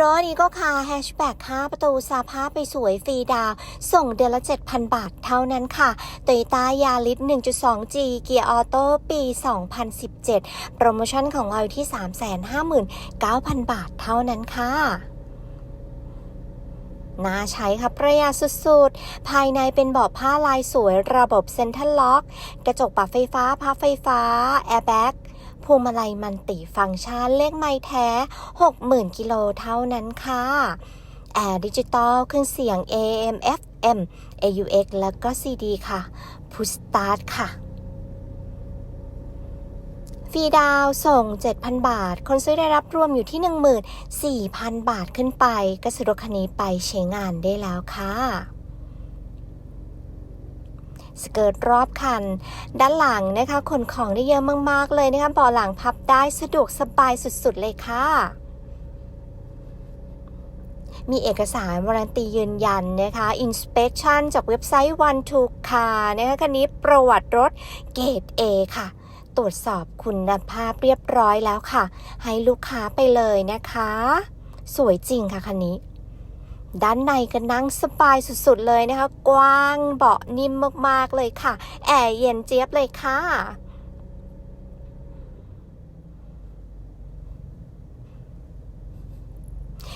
รถนี้ก็คาแฮชแบ็ก5ประตูสาภาพไปสวยฟรีดาว ส่งเดือนละ 7,000 บาทเท่านั้นค่ะโตโยต้ายาริส 1.2G เกียร์ออโต้ปี 2017 โปรโมชั่นของเราอยู่ที่ 359,000 บาทเท่านั้นค่ะน่าใช้ค่ะประหยัดสุดๆ ภายในเป็นเบาะผ้าลายสวยระบบเซ็นทรัลล็อก กระจกปรับไฟฟ้าพับไฟฟ้า แอร์แบ็ก พวงมาลัยมันติฟังก์ชันเลขไม้แท้ 60,000 กิโลเท่านั้นค่ะแอร์ดิจิตอลเครื่องเสียง AM FM AUX แล้วก็ CD ค่ะ พุสตาร์ทค่ะ ฟรีดาวน์ส่ง 7,000 บาท คนซื้อได้รับรวมอยู่ที่ 14,000 บาทขึ้นไป ก็ซื้อรถคันนี้ไปใช้งานได้แล้วค่ะ สเกิร์ตรอบคัน ด้านหลังนะคะขนของได้เยอะมากๆเลยนะคะเบาะหลังพับได้สะดวกสบายสุดๆเลยค่ะมีเอกสารวารันตียืนยันนะคะ inspection จากเว็บไซต์ One to Car นะคะคันนี้ประวัติรถเกรด A ค่ะ ตรวจสอบคุณภาพเรียบร้อยแล้วค่ะ ให้ลูกค้าไปเลยนะคะ สวยจริงค่ะคันนี้ ด้านในก็นั่งสบายสุดๆเลยนะคะ กว้างเบาะนิ่มมากๆเลยค่ะ แอร์เย็นเจี๊ยบเลยค่ะ